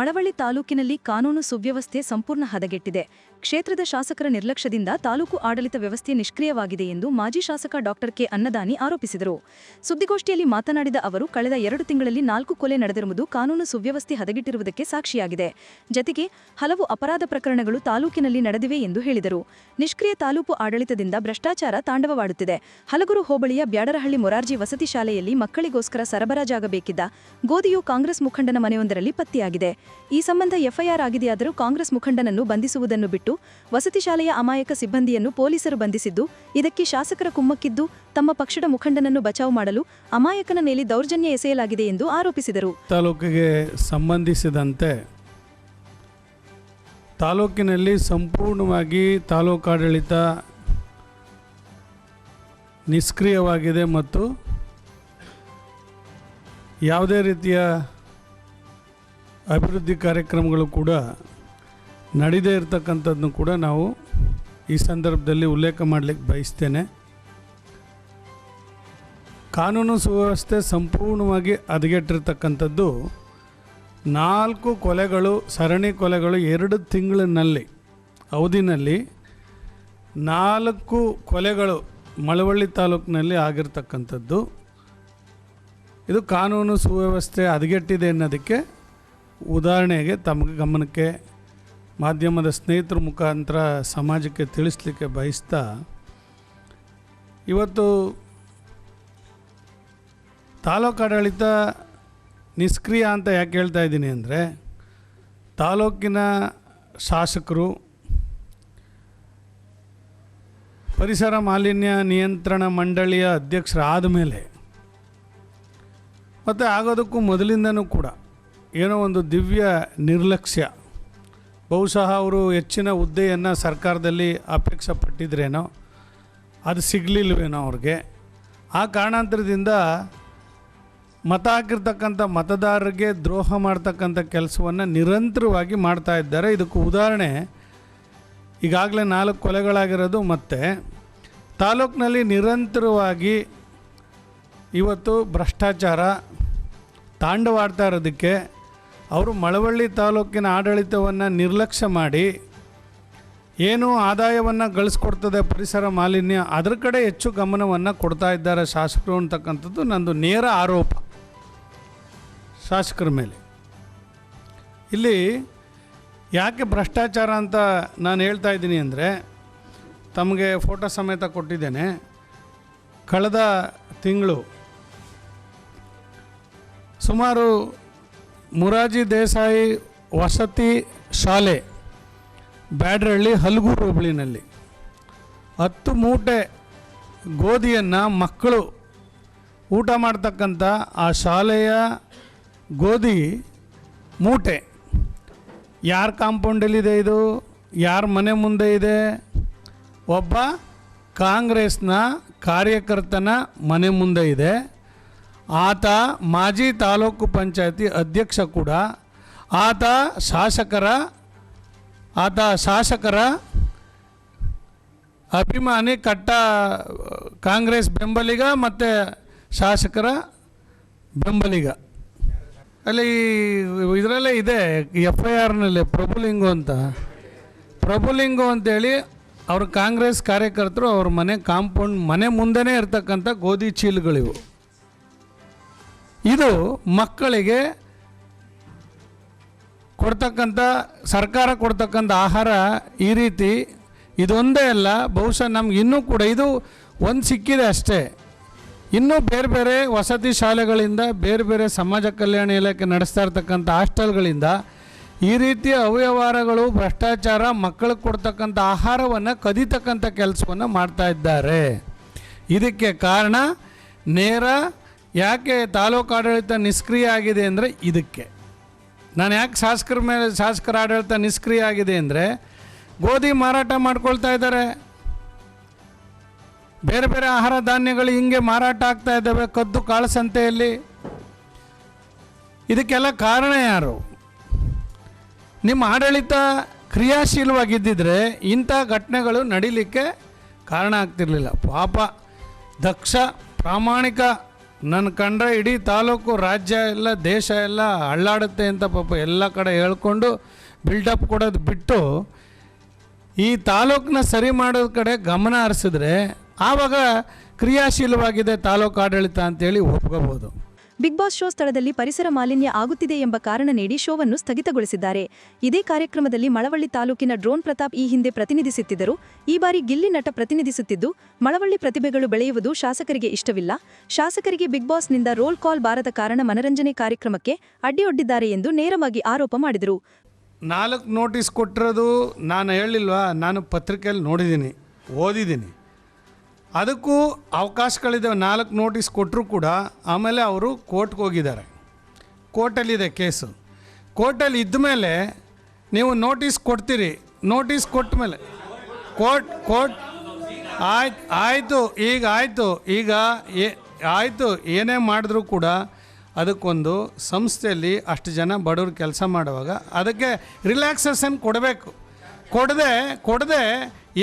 ಮಳವಳ್ಳಿ ತಾಲೂಕಿನಲ್ಲಿ ಕಾನೂನು ಸುವ್ಯವಸ್ಥೆ ಸಂಪೂರ್ಣ ಹದಗೆಟ್ಟಿದೆ. ಕ್ಷೇತ್ರದ ಶಾಸಕರ ನಿರ್ಲಕ್ಷ್ಯದಿಂದ ತಾಲೂಕು ಆಡಳಿತ ವ್ಯವಸ್ಥೆ ನಿಷ್ಕ್ರಿಯವಾಗಿದೆ ಎಂದು ಮಾಜಿ ಶಾಸಕ ಡಾಕ್ಟರ್ ಕೆ ಅನ್ನದಾನಿ ಆರೋಪಿಸಿದರು. ಸುದ್ದಿಗೋಷ್ಠಿಯಲ್ಲಿ ಮಾತನಾಡಿದ ಅವರು, ಕಳೆದ ಎರಡು ತಿಂಗಳಲ್ಲಿ ನಾಲ್ಕು ಕೊಲೆ ನಡೆದಿರುವುದು ಕಾನೂನು ಸುವ್ಯವಸ್ಥೆ ಹದಗೆಟ್ಟಿರುವುದಕ್ಕೆ ಸಾಕ್ಷಿಯಾಗಿದೆ. ಜತೆಗೆ ಹಲವು ಅಪರಾಧ ಪ್ರಕರಣಗಳು ತಾಲೂಕಿನಲ್ಲಿ ನಡೆದಿವೆ ಎಂದು ಹೇಳಿದರು. ನಿಷ್ಕ್ರಿಯ ತಾಲೂಕು ಆಡಳಿತದಿಂದ ಭ್ರಷ್ಟಾಚಾರ ತಾಂಡವವಾಡುತ್ತಿದೆ. ಹಲಗೂರು ಹೋಬಳಿಯ ಬ್ಯಾಡರಹಳ್ಳಿ ಮೊರಾರ್ಜಿ ವಸತಿ ಶಾಲೆಯಲ್ಲಿ ಮಕ್ಕಳಿಗೋಸ್ಕರ ಸರಬರಾಜಾಗಬೇಕಿದ್ದ ಗೋಧಿಯು ಕಾಂಗ್ರೆಸ್ ಮುಖಂಡನ ಮನೆಯೊಂದರಲ್ಲಿ ಪತ್ತೆಯಾಗಿದೆ. ಈ ಸಂಬಂಧ ಎಫ್ಐಆರ್ ಆಗಿದೆಯಾದರೂ ಕಾಂಗ್ರೆಸ್ ಮುಖಂಡನನ್ನು ಬಂಧಿಸುವುದನ್ನು ಬಿಟ್ಟು ವಸತಿ ಶಾಲೆಯ ಅಮಾಯಕ ಸಿಬ್ಬಂದಿಯನ್ನು ಪೊಲೀಸರು ಬಂಧಿಸಿದ್ದು, ಇದಕ್ಕೆ ಶಾಸಕರ ಕುಮ್ಮಕ್ಕಿದ್ದು, ತಮ್ಮ ಪಕ್ಷದ ಮುಖಂಡನನ್ನು ಬಚಾವು ಮಾಡಲು ಅಮಾಯಕನ ಮೇಲೆ ದೌರ್ಜನ್ಯ ಎಸೆಯಲಾಗಿದೆ ಎಂದು ಆರೋಪಿಸಿದರು. ತಾಲೂಕಿಗೆ ಸಂಬಂಧಿಸಿದಂತೆ ತಾಲೂಕಿನಲ್ಲಿ ಸಂಪೂರ್ಣವಾಗಿ ತಾಲೂಕಾಡಳಿತ ನಿಷ್ಕ್ರಿಯವಾಗಿದೆ ಮತ್ತು ಯಾವುದೇ ರೀತಿಯ ಅಭಿವೃದ್ಧಿ ಕಾರ್ಯಕ್ರಮಗಳು ಕೂಡ ನಡೀದೇ ಇರತಕ್ಕಂಥದ್ದನ್ನು ಕೂಡ ನಾವು ಈ ಸಂದರ್ಭದಲ್ಲಿ ಉಲ್ಲೇಖ ಮಾಡಲಿಕ್ಕೆ ಬಯಸ್ತೇನೆ. ಕಾನೂನು ಸುವ್ಯವಸ್ಥೆ ಸಂಪೂರ್ಣವಾಗಿ ಹದಗೆಟ್ಟಿರ್ತಕ್ಕಂಥದ್ದು ನಾಲ್ಕು ಕೊಲೆಗಳು, ಸರಣಿ ಕೊಲೆಗಳು ಎರಡು ತಿಂಗಳಿನಲ್ಲಿ, ಅವಧಿನಲ್ಲಿ ನಾಲ್ಕು ಕೊಲೆಗಳು ಮಳವಳ್ಳಿ ತಾಲೂಕಿನಲ್ಲಿ ಆಗಿರ್ತಕ್ಕಂಥದ್ದು. ಇದು ಕಾನೂನು ಸುವ್ಯವಸ್ಥೆ ಹದಗೆಟ್ಟಿದೆ ಅನ್ನೋದಕ್ಕೆ ಉದಾಹರಣೆಗೆ ತಮಗೆ ಗಮನಕ್ಕೆ ಮಾಧ್ಯಮದ ಸ್ನೇಹಿತರ ಮುಖಾಂತರ ಸಮಾಜಕ್ಕೆ ತಿಳಿಸ್ಲಿಕ್ಕೆ ಬಯಸ್ತಾ, ಇವತ್ತು ತಾಲೂಕಾಡಳಿತ ನಿಷ್ಕ್ರಿಯ ಅಂತ ಯಾಕೆ ಹೇಳ್ತಾ ಇದ್ದೀನಿ ಅಂದರೆ, ತಾಲೂಕಿನ ಶಾಸಕರು ಪರಿಸರ ಮಾಲಿನ್ಯ ನಿಯಂತ್ರಣ ಮಂಡಳಿಯ ಅಧ್ಯಕ್ಷರಾದ ಮೇಲೆ, ಮತ್ತು ಆಗೋದಕ್ಕೂ ಮೊದಲಿಂದನೂ ಕೂಡ ಏನೋ ಒಂದು ದಿವ್ಯ ನಿರ್ಲಕ್ಷ್ಯ. ಬಹುಶಃ ಅವರು ಹೆಚ್ಚಿನ ಹುದ್ದೆಯನ್ನು ಸರ್ಕಾರದಲ್ಲಿ ಅಪೇಕ್ಷೆ ಪಟ್ಟಿದ್ರೇನೋ ಅದು ಸಿಗಲಿಲ್ವೇನೋ ಅವ್ರಿಗೆ. ಆ ಕಾರಣಾಂತರದಿಂದ ಮತ ಹಾಕಿರ್ತಕ್ಕಂಥ ಮತದಾರರಿಗೆ ದ್ರೋಹ ಮಾಡ್ತಕ್ಕಂಥ ಕೆಲಸವನ್ನು ನಿರಂತರವಾಗಿ ಮಾಡ್ತಾ ಇದ್ದಾರೆ. ಇದಕ್ಕೆ ಉದಾಹರಣೆ, ಈಗಾಗಲೇ ನಾಲ್ಕು ಕೊಲೆಗಳಾಗಿರೋದು ಮತ್ತು. ತಾಲೂಕಿನಲ್ಲಿ ನಿರಂತರವಾಗಿ ಇವತ್ತು ಭ್ರಷ್ಟಾಚಾರ ತಾಂಡವಾಡ್ತಾ ಇರೋದಕ್ಕೆ ಅವರು ಮಳವಳ್ಳಿ ತಾಲೂಕಿನ ಆಡಳಿತವನ್ನು ನಿರ್ಲಕ್ಷ್ಯ ಮಾಡಿ ಏನು ಆದಾಯವನ್ನು ಗಳಿಸ್ಕೊಡ್ತದೆ ಪರಿಸರ ಮಾಲಿನ್ಯ, ಅದರ ಕಡೆ ಹೆಚ್ಚು ಗಮನವನ್ನು ಕೊಡ್ತಾ ಇದ್ದಾರೆ ಶಾಸಕರು ಅಂತಕ್ಕಂಥದ್ದು ನಂದು ನೇರ ಆರೋಪ. ಶಾಸಕರ ಮೇಲೆ. ಇಲ್ಲಿ ಯಾಕೆ ಭ್ರಷ್ಟಾಚಾರ ಅಂತ ನಾನು ಹೇಳ್ತಾ ಇದ್ದೀನಿ ಅಂದರೆ, ತಮಗೆ ಫೋಟೋ ಸಮೇತ ಕೊಟ್ಟಿದ್ದೇನೆ. ಕಳೆದ ತಿಂಗಳು ಸುಮಾರು ಮುರಾಜಿ ದೇಸಾಯಿ ವಸತಿ ಶಾಲೆ ಬ್ಯಾಡ್ರಳ್ಳಿ ಹಲಗೂರು ಹೋಬಳಿನಲ್ಲಿ. ಹತ್ತು ಮೂಟೆ ಗೋಧಿಯನ್ನು ಮಕ್ಕಳು ಊಟ ಮಾಡ್ತಕ್ಕಂಥ ಆ ಶಾಲೆಯ ಗೋಧಿ ಮೂಟೆ. ಯಾರ ಕಾಂಪೌಂಡಲ್ಲಿದೆ ಇದು? ಯಾರ ಮನೆ ಮುಂದೆ ಇದೆ? ಒಬ್ಬ ಕಾಂಗ್ರೆಸ್ನ ಕಾರ್ಯಕರ್ತನ ಮನೆ ಮುಂದೆ ಇದೆ. ಆತ ಮಾಜಿ ತಾಲೂಕು ಪಂಚಾಯತಿ ಅಧ್ಯಕ್ಷ ಕೂಡ, ಆತ ಶಾಸಕರ ಆತ ಶಾಸಕರ ಅಭಿಮಾನಿ ಕಟ್ಟ, ಕಾಂಗ್ರೆಸ್ ಬೆಂಬಲಿಗ ಮತ್ತು ಶಾಸಕರ ಬೆಂಬಲಿಗ. ಅಲ್ಲಿ ಇದರಲ್ಲೇ ಇದೆ ಎಫ್ ಐ ಆರ್ನಲ್ಲಿ ಪ್ರಭುಲಿಂಗು ಅಂತ. ಪ್ರಭುಲಿಂಗು ಅಂತೇಳಿ ಅವ್ರ ಕಾಂಗ್ರೆಸ್ ಕಾರ್ಯಕರ್ತರು ಅವ್ರ ಮನೆ ಕಾಂಪೌಂಡ್ ಮನೆ ಮುಂದೆನೇ ಇರ್ತಕ್ಕಂಥ ಗೋಧಿ ಚೀಲಗಳಿವು. ಇದು ಮಕ್ಕಳಿಗೆ ಕೊಡ್ತಕ್ಕಂಥ, ಸರ್ಕಾರ ಕೊಡ್ತಕ್ಕಂಥ ಆಹಾರ ಈ ರೀತಿ ಇದೊಂದೇ ಅಲ್ಲ, ಬಹುಶಃ ನಮ್ಗೆ ಇನ್ನೂ ಕೂಡ ಇದು ಒಂದು ಸಿಕ್ಕಿದೆ ಅಷ್ಟೇ. ಇನ್ನೂ ಬೇರೆ ಬೇರೆ ವಸತಿ ಶಾಲೆಗಳಿಂದ, ಬೇರೆ ಬೇರೆ ಸಮಾಜ ಕಲ್ಯಾಣ ಇಲಾಖೆ ನಡೆಸ್ತಾ ಇರ್ತಕ್ಕಂಥ ಹಾಸ್ಟೆಲ್ಗಳಿಂದ ಈ ರೀತಿಯ ಅವ್ಯವಹಾರಗಳು, ಭ್ರಷ್ಟಾಚಾರ, ಮಕ್ಕಳಿಗೆ ಕೊಡ್ತಕ್ಕಂಥ ಆಹಾರವನ್ನು ಕದಿತಕ್ಕಂಥ ಕೆಲಸವನ್ನು ಮಾಡ್ತಾ ಇದ್ದಾರೆ. ಇದಕ್ಕೆ ಕಾರಣ ನೇರ ಯಾಕೆ ತಾಲೂಕು ಆಡಳಿತ ನಿಷ್ಕ್ರಿಯ ಆಗಿದೆ ಅಂದರೆ ಇದಕ್ಕೆ. ನಾನು ಯಾಕೆ ಶಾಸಕರ ಮೇಲೆ, ಶಾಸಕರ ಆಡಳಿತ ನಿಷ್ಕ್ರಿಯ ಆಗಿದೆ ಅಂದರೆ ಗೋಧಿ ಮಾರಾಟ ಮಾಡ್ಕೊಳ್ತಾ ಇದ್ದಾರೆ. ಬೇರೆ ಬೇರೆ ಆಹಾರ ಧಾನ್ಯಗಳು ಹಿಂಗೆ ಮಾರಾಟ ಆಗ್ತಾ ಇದ್ದಾವೆ ಕದ್ದು ಕಾಳಸಂತೆಯಲ್ಲಿ ಇದಕ್ಕೆಲ್ಲ ಕಾರಣ ಯಾರು? ನಿಮ್ಮ ಆಡಳಿತ ಕ್ರಿಯಾಶೀಲವಾಗಿದ್ದಿದ್ರೆ ಇಂಥ ಘಟನೆಗಳು ನಡೀಲಿಕ್ಕೆ ಕಾರಣ ಆಗ್ತಿರಲಿಲ್ಲ. ಪಾಪ ದಕ್ಷ ಪ್ರಾಮಾಣಿಕ ನನ್ನ ಕಂಡ್ರೆ ಇಡೀ ತಾಲೂಕು ರಾಜ್ಯ ಎಲ್ಲ, ದೇಶ ಎಲ್ಲ ಅಳ್ಳಾಡುತ್ತೆ ಅಂತ ಪಾಪ ಎಲ್ಲ ಕಡೆ ಹೇಳ್ಕೊಂಡು ಬಿಲ್ಡಪ್ ಕೊಡೋದು ಬಿಟ್ಟು ಈ ತಾಲೂಕನ್ನ ಸರಿ ಮಾಡೋದ ಕಡೆ ಗಮನ ಹರಿಸಿದ್ರೆ ಆವಾಗ ಕ್ರಿಯಾಶೀಲವಾಗಿದೆ ತಾಲೂಕು ಆಡಳಿತ ಅಂತೇಳಿ ಒಪ್ಕೋಬೋದು. ಬಿಗ್ ಬಾಸ್ ಶೋ ಸ್ಥಳದಲ್ಲಿ ಪರಿಸರ ಮಾಲಿನ್ಯ ಆಗುತ್ತಿದೆ ಎಂಬ ಕಾರಣ ನೀಡಿ ಶೋವನ್ನು ಸ್ಥಗಿತಗೊಳಿಸಿದ್ದಾರೆ. ಇದೇ ಕಾರ್ಯಕ್ರಮದಲ್ಲಿ ಮಳವಳ್ಳಿ ತಾಲೂಕಿನ ಡ್ರೋನ್ ಪ್ರತಾಪ್ ಈ ಹಿಂದೆ ಪ್ರತಿನಿಧಿಸುತ್ತಿದ್ದರು. ಈ ಬಾರಿ ಗಿಲ್ಲಿ ನಟ ಪ್ರತಿನಿಧಿಸುತ್ತಿದ್ದು, ಮಳವಳ್ಳಿ ಪ್ರತಿಭೆಗಳು ಬೆಳೆಯುವುದು ಶಾಸಕರಿಗೆ ಇಷ್ಟವಿಲ್ಲ. ಶಾಸಕರಿಗೆ ಬಿಗ್ ಬಾಸ್ನಿಂದ ರೋಲ್ ಕಾಲ್ ಬಾರದ ಕಾರಣ ಮನರಂಜನೆ ಕಾರ್ಯಕ್ರಮಕ್ಕೆ ಅಡ್ಡಿಯೊಡ್ಡಿದ್ದಾರೆ ಎಂದು ನೇರವಾಗಿ ಆರೋಪ ಮಾಡಿದರು. ನಾಲ್ಕು ನೋಟಿಸ್ ಕೊಟ್ಟಿರೋದು ನಾನು ಹೇಳಿಲ್ವಾ? ನಾನು ಪತ್ರಿಕೆಯಲ್ಲಿ ನೋಡಿದ್ದೀನಿ, ಓದಿದ್ದೀನಿ. ಅದಕ್ಕೂ ಅವಕಾಶಗಳಿದ್ದಾವೆ. ನಾಲ್ಕು ನೋಟಿಸ್ ಕೊಟ್ಟರು ಕೂಡ ಆಮೇಲೆ ಅವರು ಕೋರ್ಟ್ಗೆ ಹೋಗಿದ್ದಾರೆ. ಕೋರ್ಟಲ್ಲಿದೆ ಕೇಸು ಕೋರ್ಟಲ್ಲಿ ಇದ್ದ ಮೇಲೆ ನೀವು ನೋಟಿಸ್ ಕೊಡ್ತೀರಿ. ನೋಟಿಸ್ ಕೊಟ್ಟ ಮೇಲೆ. ಕೋರ್ಟ್ ಕೋರ್ಟ್ ಆಯ್ತು ಆಯಿತು, ಈಗ ಆಯಿತು, ಈಗ ಏ ಆಯಿತು, ಏನೇ ಮಾಡಿದ್ರೂ ಕೂಡ ಅದಕ್ಕೊಂದು ಸಂಸ್ಥೆಯಲ್ಲಿ ಅಷ್ಟು ಜನ ಬಡವ್ರು ಕೆಲಸ ಮಾಡುವಾಗ ಅದಕ್ಕೆ ರಿಲ್ಯಾಕ್ಸೇಷನ್ ಕೊಡಬೇಕು. ಕೊಡದೆ ಕೊಡದೆ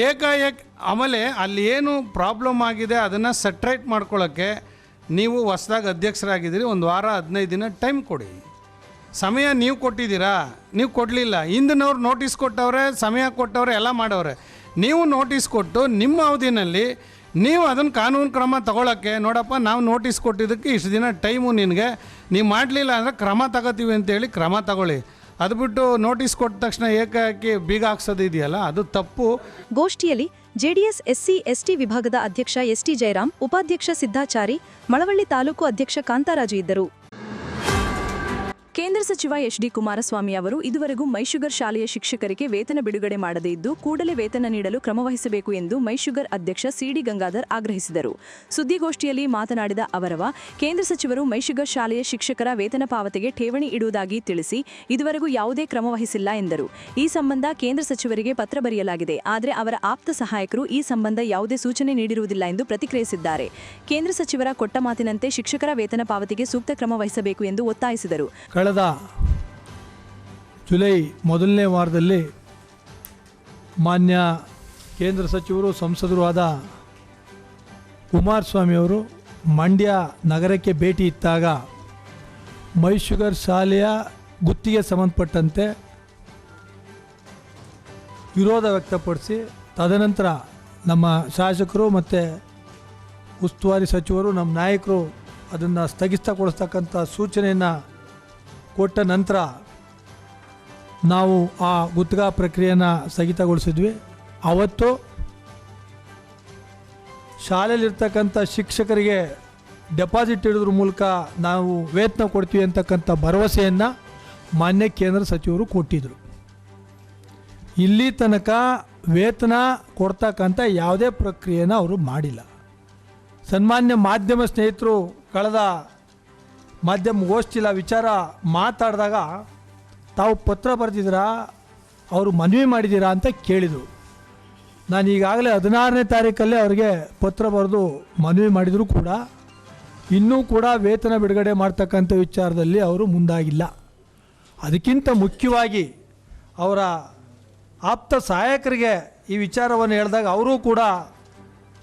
ಏಕಾಏಕ ಆಮೇಲೆ ಅಲ್ಲಿ ಏನು ಪ್ರಾಬ್ಲಮ್ ಆಗಿದೆ ಅದನ್ನು ಸೆಟ್ರೈಟ್ ಮಾಡ್ಕೊಳ್ಳೋಕ್ಕೆ ನೀವು ಹೊಸ್ದಾಗಿ ಅಧ್ಯಕ್ಷರಾಗಿದ್ದೀರಿ, ಒಂದು ವಾರ, ಹದಿನೈದು ದಿನ ಟೈಮ್ ಕೊಡಿ. ಸಮಯ ನೀವು ಕೊಟ್ಟಿದ್ದೀರಾ? ನೀವು ಕೊಡಲಿಲ್ಲ. ಹಿಂದಿನವ್ರು ನೋಟಿಸ್ ಕೊಟ್ಟವ್ರೆ, ಸಮಯ ಕೊಟ್ಟವ್ರೆ, ಎಲ್ಲ ಮಾಡವ್ರೆ. ನೀವು ನೋಟಿಸ್ ಕೊಟ್ಟು ನಿಮ್ಮ ಅವಧಿನಲ್ಲಿ ನೀವು ಅದನ್ನು ಕಾನೂನು ಕ್ರಮ ತಗೊಳ್ಳೋಕ್ಕೆ ನೋಡಪ್ಪ, ನಾವು ನೋಟಿಸ್ ಕೊಟ್ಟಿದ್ದಕ್ಕೆ ಇಷ್ಟು ದಿನ ಟೈಮು ನಿನಗೆ, ನೀವು ಮಾಡಲಿಲ್ಲ ಅಂದರೆ ಕ್ರಮ ತಗೋತೀವಿ ಅಂತೇಳಿ ಕ್ರಮ ತಗೊಳ್ಳಿ. ಅದು ಬಿಟ್ಟು ನೋಟಿಸ್ ಕೊಟ್ಟ ತಕ್ಷಣ ಏಕಾಏಕಿ ಬೀಗ ಹಾಕ್ಸೋದು ಇದೆಯಲ್ಲ, ಅದು ತಪ್ಪು. ಗೋಷ್ಠಿಯಲ್ಲಿ ಜೆಡಿಎಸ್, ಎಸ್ಸಿ, ಎಸ್ಟಿ ವಿಭಾಗದ ಅಧ್ಯಕ್ಷ ಎಸ್ಟಿ ಜಯರಾಮ್, ಉಪಾಧ್ಯಕ್ಷ ಸಿದ್ದಾಚಾರಿ ಮಳವಳ್ಳಿ ತಾಲೂಕು ಅಧ್ಯಕ್ಷ ಕಾಂತರಾಜು ಇದ್ದರು. ಕೇಂದ್ರ ಸಚಿವ ಎಚ್ ಡಿ ಕುಮಾರಸ್ವಾಮಿ ಅವರು ಇದುವರೆಗೂ ಮೈಶುಗರ್ ಶಾಲೆಯ ಶಿಕ್ಷಕರಿಗೆ ವೇತನ ಬಿಡುಗಡೆ ಮಾಡದೇ ಇದ್ದು, ಕೂಡಲೇ ವೇತನ ನೀಡಲು ಕ್ರಮವಹಿಸಬೇಕು ಎಂದು ಮೈಶುಗರ್ ಅಧ್ಯಕ್ಷ ಸಿಡಿ ಗಂಗಾಧರ್ ಆಗ್ರಹಿಸಿದರು. ಸುದ್ದಿಗೋಷ್ಠಿಯಲ್ಲಿ ಮಾತನಾಡಿದ ಅವರವ, ಕೇಂದ್ರ ಸಚಿವರು ಮೈಶುಗರ್ ಶಾಲೆಯ ಶಿಕ್ಷಕರ ವೇತನ ಪಾವತಿಗೆ ಠೇವಣಿ ಇಡುವುದಾಗಿ ತಿಳಿಸಿ, ಇದುವರೆಗೂ ಯಾವುದೇ ಕ್ರಮವಹಿಸಿಲ್ಲ ಎಂದರು. ಈ ಸಂಬಂಧ ಕೇಂದ್ರ ಸಚಿವರಿಗೆ ಪತ್ರ ಬರೆಯಲಾಗಿದೆ. ಆದರೆ ಅವರ ಆಪ್ತ ಸಹಾಯಕರು ಈ ಸಂಬಂಧ ಯಾವುದೇ ಸೂಚನೆ ನೀಡಿರುವುದಿಲ್ಲ ಎಂದು ಪ್ರತಿಕ್ರಿಯಿಸಿದ್ದಾರೆ. ಕೇಂದ್ರ ಸಚಿವರ ಕೊಟ್ಟ ಮಾತಿನಂತೆ ಶಿಕ್ಷಕರ ವೇತನ ಪಾವತಿಗೆ ಸೂಕ್ತ ಕ್ರಮ ವಹಿಸಬೇಕು ಎಂದು ಒತ್ತಾಯಿಸಿದರು. ಕಳೆದ ಜುಲೈ ಮೊದಲನೇ ವಾರದಲ್ಲಿ ಮಾನ್ಯ ಕೇಂದ್ರ ಸಚಿವರು ಸಂಸದರು ಆದ ಕುಮಾರಸ್ವಾಮಿಯವರು ಮಂಡ್ಯ ನಗರಕ್ಕೆ ಭೇಟಿ ಇತ್ತಾಗ ಮೈಶುಗರ್ ಶಾಲೆಯ ಗುತ್ತಿಗೆ ಸಂಬಂಧಪಟ್ಟಂತೆ ವಿರೋಧ ವ್ಯಕ್ತಪಡಿಸಿ, ತದನಂತರ ನಮ್ಮ ಶಾಸಕರು ಮತ್ತು ಉಸ್ತುವಾರಿ ಸಚಿವರು, ನಮ್ಮ ನಾಯಕರು ಅದನ್ನು ಸ್ಥಗಿತಗೊಳಿಸ್ತಕ್ಕಂಥ ಸೂಚನೆಯನ್ನು ಕೊಟ್ಟ ನಂತರ ನಾವು ಆ ಗುತ್ತಿಗೆ ಪ್ರಕ್ರಿಯೆಯನ್ನು ಸ್ಥಗಿತಗೊಳಿಸಿದ್ವಿ. ಅವತ್ತು ಶಾಲೆಯಲ್ಲಿರ್ತಕ್ಕಂಥ ಶಿಕ್ಷಕರಿಗೆ ಡೆಪಾಸಿಟ್ ಇಡೋದ್ರ ಮೂಲಕ ನಾವು ವೇತನ ಕೊಡ್ತೀವಿ ಅಂತಕ್ಕಂಥ ಭರವಸೆಯನ್ನು ಮಾನ್ಯ ಕೇಂದ್ರ ಸಚಿವರು ಕೊಟ್ಟಿದ್ದರು ಇಲ್ಲಿ ತನಕ ವೇತನ ಕೊಡ್ತಕ್ಕಂಥ ಯಾವುದೇ ಪ್ರಕ್ರಿಯೆನ ಅವರು ಮಾಡಿಲ್ಲ. ಸನ್ಮಾನ್ಯ ಮಾಧ್ಯಮ ಸ್ನೇಹಿತರು ಕಳೆದ ಮಾಧ್ಯಮ ಗೋಷ್ಠಿಲ ವಿಚಾರ ಮಾತಾಡಿದಾಗ ತಾವು ಪತ್ರ ಬರೆದಿದ್ದೀರಾ? ಅವರು ಮನವಿ ಮಾಡಿದ್ದೀರಾ ಅಂತ ಕೇಳಿದರು. ನಾನು ಈಗಾಗಲೇ ಹದಿನಾರನೇ ತಾರೀಕಲ್ಲೇ ಅವರಿಗೆ ಪತ್ರ ಬರೆದು ಮನವಿ ಮಾಡಿದರೂ ಕೂಡ. ಇನ್ನೂ ಕೂಡ ವೇತನ ಬಿಡುಗಡೆ ಮಾಡ್ತಕ್ಕಂಥ ವಿಚಾರದಲ್ಲಿ ಅವರು ಮುಂದಾಗಿಲ್ಲ. ಅದಕ್ಕಿಂತ ಮುಖ್ಯವಾಗಿ ಅವರ ಆಪ್ತ ಸಹಾಯಕರಿಗೆ ಈ ವಿಚಾರವನ್ನು ಹೇಳಿದಾಗ ಅವರೂ ಕೂಡ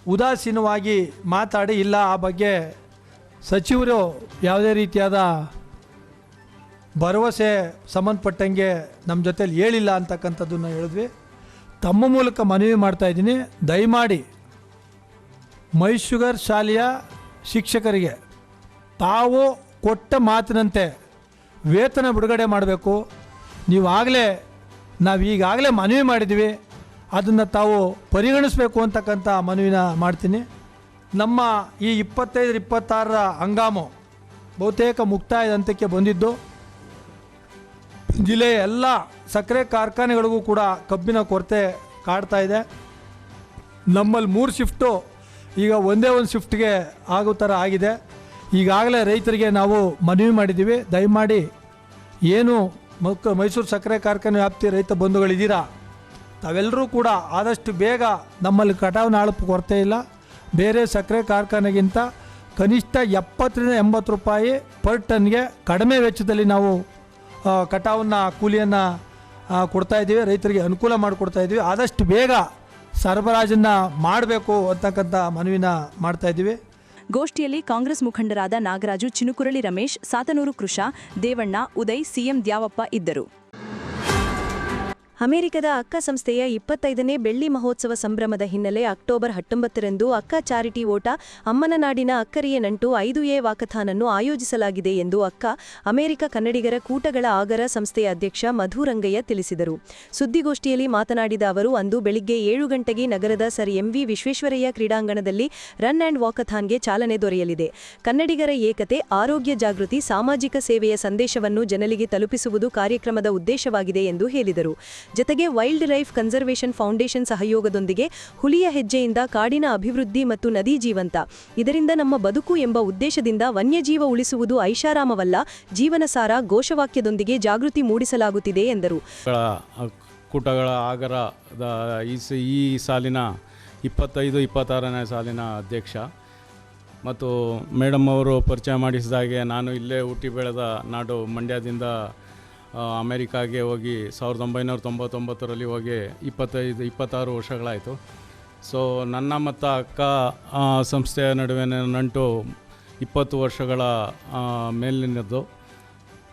ಉದಾಸೀನವಾಗಿ ಮಾತಾಡಿ, ಇಲ್ಲ, ಆ ಬಗ್ಗೆ ಸಚಿವರು ಯಾವುದೇ ರೀತಿಯಾದ ಭರವಸೆ ಸಂಬಂಧಪಟ್ಟಂಗೆ ನಮ್ಮ ಜೊತೇಲಿ ಹೇಳಿಲ್ಲ ಅಂತಕ್ಕಂಥದ್ದನ್ನು ಹೇಳಿದ್ವಿ. ತಮ್ಮ ಮೂಲಕ ಮನವಿ ಮಾಡ್ತಾ ಇದ್ದೀನಿ. ದಯಮಾಡಿ ಮೈಶುಗರ್ ಶಾಲೆಯ ಶಿಕ್ಷಕರಿಗೆ ತಾವು ಕೊಟ್ಟ ಮಾತಿನಂತೆ ವೇತನ ಬಿಡುಗಡೆ ಮಾಡಬೇಕು. ನೀವು ಆಗಲೇ ನಾವು ಈಗಾಗಲೇ ಮನವಿ ಮಾಡಿದ್ವಿ. ಅದನ್ನು ತಾವು ಪರಿಗಣಿಸಬೇಕು ಅಂತಕ್ಕಂಥ ಮನವಿನ ಮಾಡ್ತೀನಿ. ನಮ್ಮ ಈ ಇಪ್ಪತ್ತೈದರ ಇಪ್ಪತ್ತಾರರ ಹಂಗಾಮು ಬಹುತೇಕ ಮುಕ್ತಾಯದ ಹಂತಕ್ಕೆ ಬಂದಿದ್ದು, ಜಿಲ್ಲೆಯ ಎಲ್ಲ ಸಕ್ಕರೆ ಕಾರ್ಖಾನೆಗಳಿಗೂ ಕೂಡ ಕಬ್ಬಿನ ಕೊರತೆ ಕಾಡ್ತಾ ಇದೆ. ನಮ್ಮಲ್ಲಿ ಮೂರು ಶಿಫ್ಟು, ಈಗ ಒಂದೇ ಒಂದು ಶಿಫ್ಟ್ಗೆ ಆಗೋ ಥರ ಆಗಿದೆ. ಈಗಾಗಲೇ ರೈತರಿಗೆ ನಾವು ಮನವಿ ಮಾಡಿದ್ದೀವಿ. ದಯಮಾಡಿ ಏನು ಮಕ್ಕ ಮೈಸೂರು ಸಕ್ಕರೆ ಕಾರ್ಖಾನೆ ವ್ಯಾಪ್ತಿ ರೈತ ಬಂಧುಗಳಿದ್ದೀರಾ, ತಾವೆಲ್ಲರೂ ಕೂಡ ಆದಷ್ಟು ಬೇಗ ನಮ್ಮಲ್ಲಿ ಕಟಾವು ನಾಳಪ್ಪು ಕೊರತೆ ಇಲ್ಲ. ಬೇರೆ ಸಕ್ಕರೆ ಕಾರ್ಖಾನೆಗಿಂತ ಕನಿಷ್ಠ ಎಪ್ಪತ್ತರಿಂದ ಎಂಬತ್ತು ರೂಪಾಯಿ ಪರ್ ಟನ್ಗೆ ಕಡಿಮೆ ವೆಚ್ಚದಲ್ಲಿ ನಾವು ಕಟಾವನ್ನು, ಕೂಲಿಯನ್ನು ಕೊಡ್ತಾ ಇದ್ದೀವಿ, ರೈತರಿಗೆ ಅನುಕೂಲ ಮಾಡಿಕೊಡ್ತಾ ಇದ್ದೀವಿ. ಆದಷ್ಟು ಬೇಗ ಸರಬರಾಜನ್ನು ಮಾಡಬೇಕು ಅಂತಕ್ಕಂಥ ಮನವಿನ ಮಾಡ್ತಾ ಇದ್ದೀವಿ. ಗೋಷ್ಠಿಯಲ್ಲಿ ಕಾಂಗ್ರೆಸ್ ಮುಖಂಡರಾದ ನಾಗರಾಜು, ಚಿನುಕುರಳಿ ರಮೇಶ್, ಸಾತನೂರು ಕೃಷ, ದೇವಣ್ಣ, ಉದಯ್, ಸಿಎಂ ದ್ಯಾವಪ್ಪ ಇದ್ದರು. ಅಮೆರಿಕದ ಅಕ್ಕ ಸಂಸ್ಥೆಯ ಇಪ್ಪತ್ತೈದನೇ ಬೆಳ್ಳಿ ಮಹೋತ್ಸವ ಸಂಭ್ರಮದ ಹಿನ್ನೆಲೆ ಅಕ್ಟೋಬರ್ ಹತ್ತೊಂಬತ್ತರಂದು ಅಕ್ಕ ಚಾರಿಟಿ ಓಟ ಅಮ್ಮನ ನಾಡಿನ ಅಕ್ಕರಿಯ ನಂಟು ಐದು ಎ ವಾಕಥಾನನ್ನು ಆಯೋಜಿಸಲಾಗಿದೆ ಎಂದು ಅಕ್ಕ, ಅಮೆರಿಕ ಕನ್ನಡಿಗರ ಕೂಟಗಳ ಆಗರ ಸಂಸ್ಥೆಯ ಅಧ್ಯಕ್ಷ ಮಧುರಂಗಯ್ಯ ತಿಳಿಸಿದರು. ಸುದ್ದಿಗೋಷ್ಠಿಯಲ್ಲಿ ಮಾತನಾಡಿದ ಅವರು, ಅಂದು ಬೆಳಿಗ್ಗೆ ಏಳು ಗಂಟೆಗೆ ನಗರದ ಸರ್ ಎಂವಿ ವಿಶ್ವೇಶ್ವರಯ್ಯ ಕ್ರೀಡಾಂಗಣದಲ್ಲಿ ರನ್ ಆ್ಯಂಡ್ ವಾಕಥಾನ್ಗೆ ಚಾಲನೆ ದೊರೆಯಲಿದೆ. ಕನ್ನಡಿಗರ ಏಕತೆ, ಆರೋಗ್ಯ ಜಾಗೃತಿ, ಸಾಮಾಜಿಕ ಸೇವೆಯ ಸಂದೇಶವನ್ನು ಜನರಿಗೆ ತಲುಪಿಸುವುದು ಕಾರ್ಯಕ್ರಮದ ಉದ್ದೇಶವಾಗಿದೆ ಎಂದು ಹೇಳಿದರು. ಜತೆಗೆ ವೈಲ್ಡ್ ಲೈಫ್ ಕನ್ಸರ್ವೇಷನ್ ಫೌಂಡೇಶನ್ ಸಹಯೋಗದೊಂದಿಗೆ ಹುಲಿಯ ಹೆಜ್ಜೆಯಿಂದ ಕಾಡಿನ ಅಭಿವೃದ್ಧಿ ಮತ್ತು ನದಿ ಜೀವಂತ. ಇದರಿಂದ ನಮ್ಮ ಬದುಕು ಎಂಬ ಉದ್ದೇಶದಿಂದ ವನ್ಯಜೀವ ಉಳಿಸುವುದು ಐಷಾರಾಮವಲ್ಲ, ಜೀವನಸಾರ ಘೋಷವಾಕ್ಯದೊಂದಿಗೆ ಜಾಗೃತಿ ಮೂಡಿಸಲಾಗುತ್ತಿದೆ ಎಂದರು. ಗಳ, ಕೂಟಗಳ ಆಗರ ಈ ಸಾಲಿನ ಇಪ್ಪತ್ತೈದು, ಇಪ್ಪತ್ತಾರನೇ ಸಾಲಿನ ಅಧ್ಯಕ್ಷ ಮತ್ತು ಮೇಡಮ್ ಅವರು ಪರಿಚಯ ಮಾಡಿಸಿದಾಗೆ ನಾನು ಇಲ್ಲೇ ಹುಟ್ಟಿ ಬೆಳೆದ ನಾಡು ಮಂಡ್ಯದಿಂದ ಅಮೆರಿಕಾಗೆ ಹೋಗಿ ಸಾವಿರದ ಒಂಬೈನೂರ ತೊಂಬತ್ತೊಂಬತ್ತರಲ್ಲಿ ಹೋಗಿ ಇಪ್ಪತ್ತೈದು, ಇಪ್ಪತ್ತಾರು ವರ್ಷಗಳಾಯಿತು. ಸೊ ನನ್ನ ಮತ್ತು ಅಕ್ಕ ಸಂಸ್ಥೆಯ ನಡುವೆ ನಂಟು ಇಪ್ಪತ್ತು ವರ್ಷಗಳ ಮೇಲಿನದ್ದು.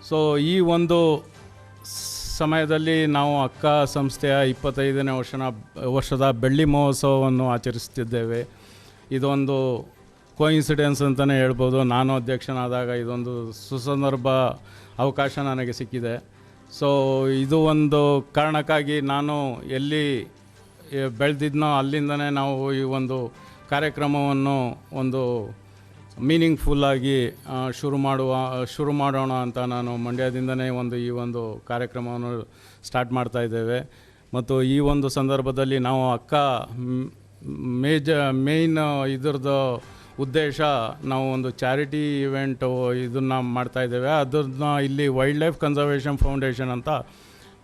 ಸೊ ಈ ಒಂದು ಸಮಯದಲ್ಲಿ ನಾವು ಅಕ್ಕ ಸಂಸ್ಥೆಯ ಇಪ್ಪತ್ತೈದನೇ ವರ್ಷನ, ವರ್ಷದ ಬೆಳ್ಳಿ ಮಹೋತ್ಸವವನ್ನು ಆಚರಿಸುತ್ತಿದ್ದೇವೆ. ಇದೊಂದು ಕೋಇನ್ಸಿಡೆನ್ಸ್ ಅಂತಲೇ ಹೇಳ್ಬೋದು. ನಾನು ಅಧ್ಯಕ್ಷನಾದಾಗ ಇದೊಂದು ಸುಸಂದರ್ಭ ಅವಕಾಶ ನನಗೆ ಸಿಕ್ಕಿದೆ. ಸೊ ಇದು ಒಂದು ಕಾರಣಕ್ಕಾಗಿ ನಾನು ಎಲ್ಲಿ ಬೆಳೆದಿದ್ನೋ ಅಲ್ಲಿಂದನೇ ನಾವು ಈ ಒಂದು ಕಾರ್ಯಕ್ರಮವನ್ನು ಒಂದು ಮೀನಿಂಗ್ಫುಲ್ಲಾಗಿ ಶುರು ಮಾಡುವ, ಶುರು ಮಾಡೋಣ ಅಂತ ನಾನು ಮಂಡ್ಯದಿಂದನೇ ಒಂದು ಈ ಒಂದು ಕಾರ್ಯಕ್ರಮವನ್ನು ಸ್ಟಾರ್ಟ್ ಮಾಡ್ತಾ ಇದ್ದೇವೆ. ಮತ್ತು ಈ ಒಂದು ಸಂದರ್ಭದಲ್ಲಿ ನಾವು ಅಕ್ಕ ಮೇಜ ಮೇಯ್ನ್ ಇದ್ರದ್ದು ಉದ್ದೇಶ ನಾವು ಒಂದು ಚಾರಿಟಿ ಇವೆಂಟು ಇದನ್ನು ಮಾಡ್ತಾ ಇದ್ದೇವೆ. ಅದನ್ನ ಇಲ್ಲಿ ವೈಲ್ಡ್ ಲೈಫ್ ಕನ್ಸರ್ವೇಷನ್ ಫೌಂಡೇಶನ್ ಅಂತ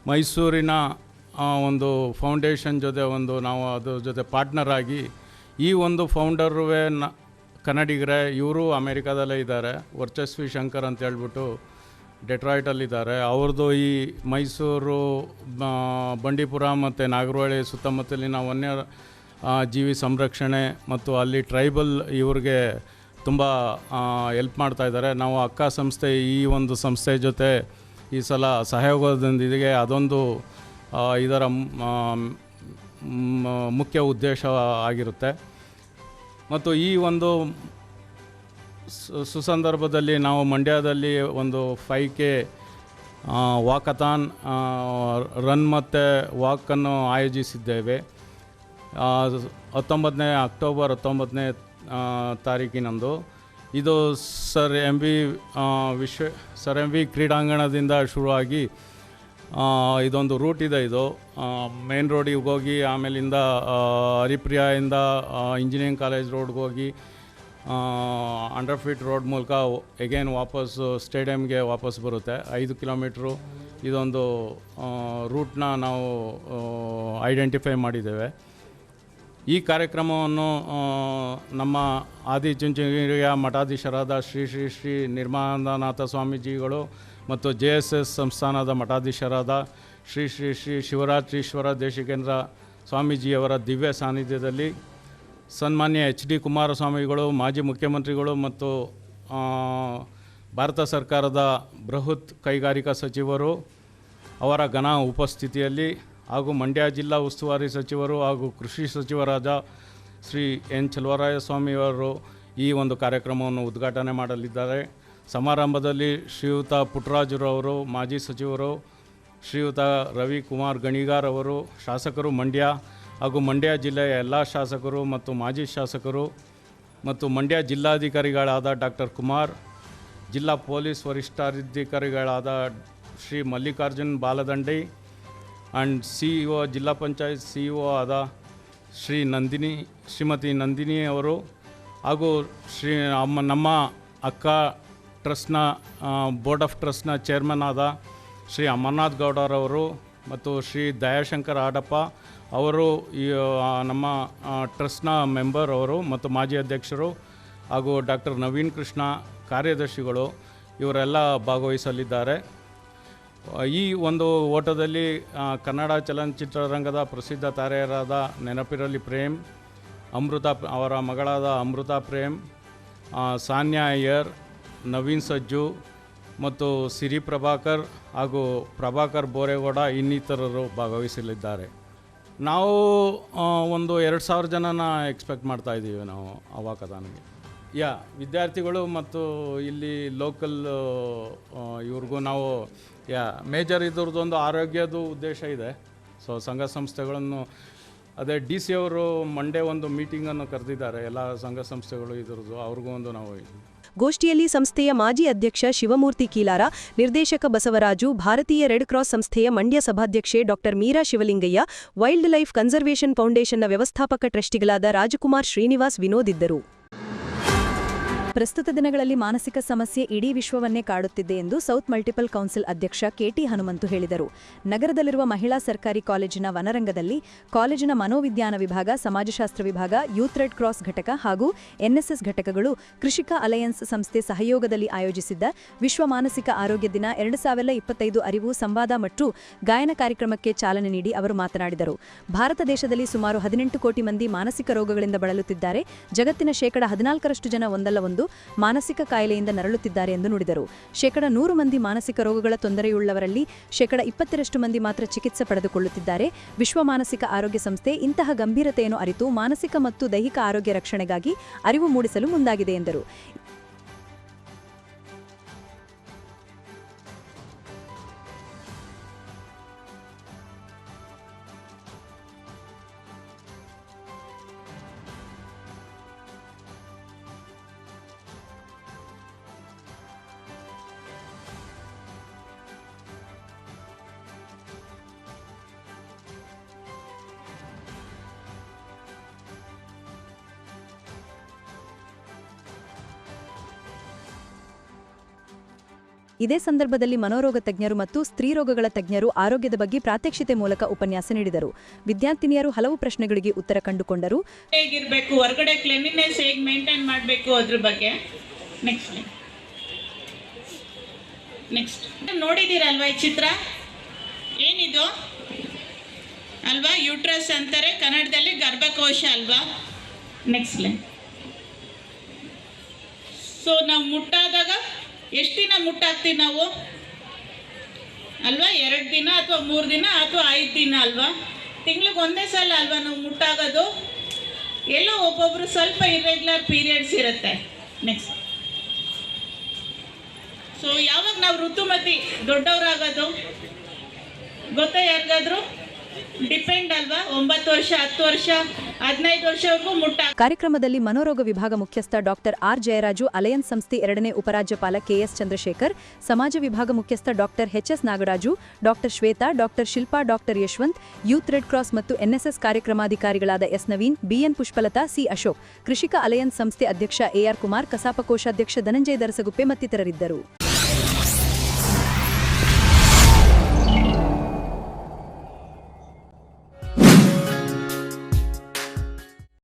ಮೈಸೂರಿನ ಒಂದು ಫೌಂಡೇಶನ್ ಜೊತೆ ಒಂದು ನಾವು ಅದ್ರ ಜೊತೆ ಪಾರ್ಟ್ನರ್ ಆಗಿ ಈ ಒಂದು ಫೌಂಡರ್ವೇ ನ, ಕನ್ನಡಿಗರೇ, ಇವರು ಅಮೇರಿಕಾದಲ್ಲೇ ಇದ್ದಾರೆ. ವರ್ಚಸ್ವಿ ಶಂಕರ್ ಅಂತ ಹೇಳ್ಬಿಟ್ಟು ಡೆಟ್ರಾಯ್ಟಲ್ಲಿದ್ದಾರೆ. ಅವ್ರದ್ದು ಈ ಮೈಸೂರು ಬಂಡೀಪುರ ಮತ್ತು ನಾಗರಹೊಳೆ ಸುತ್ತಮುತ್ತಲಿನ ವನ್ಯ ಜೀವಿ ಸಂರಕ್ಷಣೆ ಮತ್ತು ಅಲ್ಲಿ ಟ್ರೈಬಲ್ ಇವ್ರಿಗೆ ತುಂಬ ಎಲ್ಪ್ ಮಾಡ್ತಾ ಇದ್ದಾರೆ. ನಾವು ಅಕ್ಕ ಸಂಸ್ಥೆ ಈ ಒಂದು ಸಂಸ್ಥೆ ಜೊತೆ ಈ ಸಲ ಸಹಯೋಗದೊಂದಿಗೆ ಅದೊಂದು ಇದರ ಆ, ಮುಖ್ಯ ಉದ್ದೇಶ ಆಗಿರುತ್ತೆ. ಮತ್ತು ಈ ಒಂದು ಸುಸಂದರ್ಭದಲ್ಲಿ ನಾವು ಮಂಡ್ಯದಲ್ಲಿ ಒಂದು ಫೈ ಕೆ ವಾಕಥಾನ್ ರನ್ ಮತ್ತು ವಾಕನ್ನು ಆಯೋಜಿಸಿದ್ದೇವೆ. ಆ, ಹತ್ತೊಂಬತ್ತನೇ ಅಕ್ಟೋಬರ್ ಹತ್ತೊಂಬತ್ತನೇ ತಾರೀಕಿನಂದು. ಇದು ಸರ್ ಎಂ ವಿ ವಿಶ್ವ, ಸರ್ ಎಂ ವಿ ಕ್ರೀಡಾಂಗಣದಿಂದ ಶುರುವಾಗಿ ಇದೊಂದು ರೂಟ್ ಇದೆ ಇದು. ಮೇನ್ ರೋಡಿಗೆ ಹೋಗಿ ಆಮೇಲಿಂದ ಹರಿಪ್ರಿಯಿಂದ ಇಂಜಿನಿಯರಿಂಗ್ ಕಾಲೇಜ್ ರೋಡ್ಗೆ ಹೋಗಿ ಅಂಡರ್ ಫೀಟ್ ರೋಡ್ ಮೂಲಕ ಎಗೇನ್ ವಾಪಸ್ ಸ್ಟೇಡಿಯಮ್ಗೆ ವಾಪಸ್ ಬರುತ್ತೆ. ಐದು ಕಿಲೋಮೀಟ್ರು ಇದೊಂದು ರೂಟ್ನ ನಾವು ಐಡೆಂಟಿಫೈ ಮಾಡಿದ್ದೇವೆ. ಈ ಕಾರ್ಯಕ್ರಮವನ್ನು ನಮ್ಮ ನಮ್ಮ ಆದಿಚುಂಚನಗಿರಿಯ ಮಠಾಧೀಶರಾದ ಶ್ರೀ ಶ್ರೀ ಶ್ರೀ ನಿರ್ಮಾನಂದನಾಥ ಸ್ವಾಮೀಜಿಗಳು ಮತ್ತು ಜೆ ಎಸ್ ಎಸ್ ಸಂಸ್ಥಾನದ ಮಠಾಧೀಶರಾದ ಶ್ರೀ ಶ್ರೀ ಶ್ರೀ ಶಿವರಾತ್ರೀಶ್ವರ ದೇಶಿಕೇಂದ್ರ ಸ್ವಾಮೀಜಿಯವರ ದಿವ್ಯ ಸಾನ್ನಿಧ್ಯದಲ್ಲಿ ಸನ್ಮಾನ್ಯ ಎಚ್ ಡಿ ಕುಮಾರಸ್ವಾಮಿಗಳು, ಮಾಜಿ ಮುಖ್ಯಮಂತ್ರಿಗಳು ಮತ್ತು ಭಾರತ ಸರ್ಕಾರದ ಬೃಹತ್ ಕೈಗಾರಿಕಾ ಸಚಿವರು ಅವರ ಘನ ಉಪಸ್ಥಿತಿಯಲ್ಲಿ ಹಾಗೂ ಮಂಡ್ಯ ಜಿಲ್ಲಾ ಉಸ್ತುವಾರಿ ಸಚಿವರು ಹಾಗೂ ಕೃಷಿ ಸಚಿವರಾದ ಶ್ರೀ ಎನ್ ಚಲುವರಾಯಸ್ವಾಮಿಯವರು ಈ ಒಂದು ಕಾರ್ಯಕ್ರಮವನ್ನು ಉದ್ಘಾಟನೆ ಮಾಡಲಿದ್ದಾರೆ. ಸಮಾರಂಭದಲ್ಲಿ ಶ್ರೀಯುತ ಪುಟ್ಟರಾಜುರವರು ಮಾಜಿ ಸಚಿವರು ಶ್ರೀಯುತ ರವಿಕುಮಾರ್ ಗಣಿಗಾರ್ ಅವರು, ಶಾಸಕರು ಮಂಡ್ಯ ಹಾಗೂ ಮಂಡ್ಯ ಜಿಲ್ಲೆಯ ಎಲ್ಲ ಶಾಸಕರು ಮತ್ತು ಮಾಜಿ ಶಾಸಕರು ಮತ್ತು ಮಂಡ್ಯ ಜಿಲ್ಲಾಧಿಕಾರಿಗಳಾದ ಡಾಕ್ಟರ್ ಕುಮಾರ್, ಜಿಲ್ಲಾ police ವರಿಷ್ಠಾಧಿಕಾರಿಗಳಾದ Shri Mallikarjun Baladandi and C E O ಜಿಲ್ಲಾ ಪಂಚಾಯತ್ ಸಿ ಇ ಒ ಆದ ಶ್ರೀ ನಂದಿನಿ, ಶ್ರೀಮತಿ ನಂದಿನಿ ಅವರು ಹಾಗೂ ಶ್ರೀ ಅಮ್ಮ ನಮ್ಮ ಅಕ್ಕ ಟ್ರಸ್ಟ್ನ ಬೋರ್ಡ್ ಆಫ್ ಟ್ರಸ್ಟ್ನ ಚೇರ್ಮನ್ ಆದ ಶ್ರೀ ಅಮರ್ನಾಥ್ ಗೌಡರವರು ಮತ್ತು ಶ್ರೀ ದಯಾಶಂಕರ್ ಆಡಪ್ಪ ಅವರು, ಈ ನಮ್ಮ ಟ್ರಸ್ಟ್ನ ಮೆಂಬರ್ ಅವರು ಮತ್ತು ಮಾಜಿ ಅಧ್ಯಕ್ಷರು ಹಾಗೂ ಡಾಕ್ಟರ್ ನವೀನ್ ಕೃಷ್ಣ ಕಾರ್ಯದರ್ಶಿಗಳು ಇವರೆಲ್ಲ ಭಾಗವಹಿಸಲಿದ್ದಾರೆ. ಈ ಒಂದು ಓಟದಲ್ಲಿ ಕನ್ನಡ ಚಲನಚಿತ್ರರಂಗದ ಪ್ರಸಿದ್ಧ ತಾರೆಯರಾದ ನೆನಪಿರಲಿ ಪ್ರೇಮ್, ಅಮೃತ ಅವರ ಮಗಳಾದ ಅಮೃತ ಪ್ರೇಮ್ ಸಾನ್ಯಾ ಅಯ್ಯರ್, ನವೀನ್ ಸಜ್ಜು ಮತ್ತು ಸಿರಿ ಪ್ರಭಾಕರ್ ಹಾಗೂ ಪ್ರಭಾಕರ್ ಬೋರೇಗೌಡ ಇನ್ನಿತರರು ಭಾಗವಹಿಸಲಿದ್ದಾರೆ. ನಾವು ಒಂದು ಎರಡು ಸಾವಿರ ಜನನ ಎಕ್ಸ್ಪೆಕ್ಟ್ ಮಾಡ್ತಾ ಇದ್ದೀವಿ ನಾವು ಆ ವಾಕಥಾನ್ಗೆ ಯಾ, ವಿದ್ಯಾರ್ಥಿಗಳು ಮತ್ತು ಇಲ್ಲಿ ಲೋಕಲ್ ಇವ್ರಿಗೂ ನಾವು, ಯಾ ಮೇಜರ್ ಇದ್ರದ್ದೊಂದು ಆರೋಗ್ಯದ ಉದ್ದೇಶ ಇದೆ. ಸೊ ಸಂಘ ಸಂಸ್ಥೆಗಳನ್ನು, ಅದೇ ಡಿ ಸಿ ಅವರು ಮಂಡೇ ಒಂದು ಮೀಟಿಂಗನ್ನು ಕರೆದಿದ್ದಾರೆ. ಎಲ್ಲ ಸಂಘ ಸಂಸ್ಥೆಗಳು ಇದ್ರದ್ದು, ಅವ್ರಿಗೂ ಒಂದು ನಾವು ಗೋಷ್ಠಿಯಲ್ಲಿ ಸಂಸ್ಥೆಯ ಮಾಜಿ ಅಧ್ಯಕ್ಷ ಶಿವಮೂರ್ತಿ ಕೀಲಾರ, ನಿರ್ದೇಶಕ ಬಸವರಾಜು, ಭಾರತೀಯ ರೆಡ್ ಕ್ರಾಸ್ ಸಂಸ್ಥೆಯ Mandya ಸಭಾಧ್ಯಕ್ಷೆ doctor Meera Shivalingaiah wild life conservation ಫೌಂಡೇಶನ್ನ ವ್ಯವಸ್ಥಾಪಕ ಟ್ರಸ್ಟಿಗಳಾದ ರಾಜಕುಮಾರ್ ಶ್ರೀನಿವಾಸ್ ವಿನೋದ್ ಇದ್ದರು. ಪ್ರಸ್ತುತ ದಿನಗಳಲ್ಲಿ ಮಾನಸಿಕ ಸಮಸ್ಯೆ ಇಡೀ ವಿಶ್ವವನ್ನೇ ಕಾಡುತ್ತಿದೆ ಎಂದು ಸೌತ್ ಮಲ್ಟಿಪಲ್ ಕೌನ್ಸಿಲ್ ಅಧ್ಯಕ್ಷ ಕೆಟಿ ಹನುಮಂತು ಹೇಳಿದರು. ನಗರದಲ್ಲಿರುವ ಮಹಿಳಾ ಸರ್ಕಾರಿ ಕಾಲೇಜಿನ ವನರಂಗದಲ್ಲಿ ಕಾಲೇಜಿನ ಮನೋವಿಜ್ಞಾನ ವಿಭಾಗ, ಸಮಾಜಶಾಸ್ತ್ರ ವಿಭಾಗ, ಯೂತ್ ರೆಡ್ ಕ್ರಾಸ್ ಘಟಕ ಹಾಗೂ ಎನ್ಎಸ್ಎಸ್ ಘಟಕಗಳು ಕೃಷಿಕ ಅಲಯನ್ಸ್ ಸಂಸ್ಥೆ ಸಹಯೋಗದಲ್ಲಿ ಆಯೋಜಿಸಿದ್ದ ವಿಶ್ವ ಮಾನಸಿಕ ಆರೋಗ್ಯ ದಿನ ಎರಡು ಸಾವಿರದ ಇಪ್ಪತ್ತೈದು ಅರಿವು, ಸಂವಾದ ಮತ್ತು ಗಾಯನ ಕಾರ್ಯಕ್ರಮಕ್ಕೆ ಚಾಲನೆ ನೀಡಿ ಅವರು ಮಾತನಾಡಿದರು. ಭಾರತ ದೇಶದಲ್ಲಿ ಸುಮಾರು ಹದಿನೆಂಟು ಕೋಟಿ ಮಂದಿ ಮಾನಸಿಕ ರೋಗಗಳಿಂದ ಬಳಲುತ್ತಿದ್ದಾರೆ. ಜಗತ್ತಿನ ಶೇಕಡ ಹದಿನಾಲ್ಕರಷ್ಟು ಜನ ಒಂದಲ್ಲ ಒಂದು ಮಾನಸಿಕ ಕಾಯಿಲೆಯಿಂದ ನರಳುತ್ತಿದ್ದಾರೆ ಎಂದು ನುಡಿದರು. ಶೇಕಡ ನೂರು ಮಂದಿ ಮಾನಸಿಕ ರೋಗಗಳ ತೊಂದರೆಯುಳ್ಳವರಲ್ಲಿ ಶೇಕಡ ಇಪ್ಪತ್ತರಷ್ಟು ಮಂದಿ ಮಾತ್ರ ಚಿಕಿತ್ಸೆ ಪಡೆದುಕೊಳ್ಳುತ್ತಿದ್ದಾರೆ. ವಿಶ್ವ ಮಾನಸಿಕ ಆರೋಗ್ಯ ಸಂಸ್ಥೆ ಇಂತಹ ಗಂಭೀರತೆಯನ್ನು ಅರಿತು ಮಾನಸಿಕ ಮತ್ತು ದೈಹಿಕ ಆರೋಗ್ಯ ರಕ್ಷಣೆಗಾಗಿ ಅರಿವು ಮೂಡಿಸಲು ಮುಂದಾಗಿದೆ ಎಂದರು. ಇದೇ ಸಂದರ್ಭದಲ್ಲಿ ಮನೋರೋಗ ತಜ್ಞರು ಮತ್ತು ಸ್ತ್ರೀರೋಗಗಳ ತಜ್ಞರು ಆರೋಗ್ಯದ ಬಗ್ಗೆ ಪ್ರಾತ್ಯಕ್ಷಿತೆ ಮೂಲಕ ಉಪನ್ಯಾಸ ನೀಡಿದರು. ವಿದ್ಯಾರ್ಥಿನಿಯರು ಹಲವು ಪ್ರಶ್ನೆಗಳಿಗೆ ಉತ್ತರ ಕಂಡುಕೊಂಡರು. ಹೇಗಿರಬೇಕು? ಹೊರಗಡೆ ಕ್ಲೆನ್ಲಿನೆಸ್ ಹೇಗೆ ಮೇಂಟೈನ್ ಮಾಡಬೇಕು ಅದ್ರ ಬಗ್ಗೆ? ನೆಕ್ಸ್ಟ್ ನೆಕ್ಸ್ಟ್ ನೋಡಿದ್ದೀರಲ್ವಾ ಈ ಚಿತ್ರ? ಏನಿದು? ಅಲ್ವಾ? ಯೂಟ್ರಸ್ ಅಂತಾರೆ, ಕನ್ನಡದಲ್ಲಿ ಗರ್ಭಕೋಶ ಅಲ್ವಾ? ನೆಕ್ಸ್ಟ್ ಲೈನ್ ಸೊ ನಾವು ಮುಟ್ಟಾದಾಗ ಎಷ್ಟು ದಿನ ಮುಟ್ಟಾಕ್ತೀವಿ ನಾವು? ಅಲ್ವಾ? ಎರಡು ದಿನ ಅಥವಾ ಮೂರು ದಿನ ಅಥವಾ ಐದು ದಿನ ಅಲ್ವಾ? ತಿಂಗ್ಳಿಗೆ ಒಂದೇ ಸಲ ಅಲ್ವಾ ನಾವು ಮುಟ್ಟಾಗೋದು? ಎಲ್ಲೋ ಒಬ್ಬೊಬ್ರು ಸ್ವಲ್ಪ ಇರ್ರೆಗ್ಯುಲರ್ ಪೀರಿಯಡ್ಸ್ ಇರುತ್ತೆ. ನೆಕ್ಸ್ಟ್ ಸೊ ಯಾವಾಗ ನಾವು ಋತುಮತಿ ದೊಡ್ಡವರಾಗೋದು? ಗೊತ್ತಾ ಯಾರಿಗಾದ್ರು? ಡಿಪೆಂಡ್ ಅಲ್ವಾ? ಒಂಬತ್ತು ವರ್ಷ, ಹತ್ತು ವರ್ಷ, ಹದಿನೈದು ವರ್ಷವರೆಗೂ ಮುಟ್ಟ ಕಾರ್ಯಕ್ರಮದಲ್ಲಿ ಮನೋರೋಗ ವಿಭಾಗ ಮುಖ್ಯಸ್ಥ ಡಾಕ್ಟರ್ ಆರ್ ಜಯರಾಜು ಅಲಯನ್ ಸಂಸ್ಥೆ ಎರಡನೇ ಉಪರಾಜ್ಯಪಾಲ ಕೆಎಸ್ ಚಂದ್ರಶೇಖರ್, ಸಮಾಜ ವಿಭಾಗ ಮುಖ್ಯಸ್ಥ doctor HS Nagaraju, doctor Shweta, doctor Shilpa, doctor Yashwanth, youth red cross ಮತ್ತು NSS ಕಾರ್ಯಕ್ರಮಾಧಿಕಾರಿಗಳಾದ S Naveen BN Pushpalatha, C Ashok. ಕೃಷಿಕ ಅಲಯನ್ಸ್ ಸಂಸ್ಥೆ ಅಧ್ಯಕ್ಷ ಎಆರ್ ಕುಮಾರ್, ಕಸಾಪ ಕೋಶಾಧ್ಯಕ್ಷ ಧನಂಜಯ ದರಸಗುಪ್ಪೆ ಮತ್ತಿತರರಿದ್ದರು.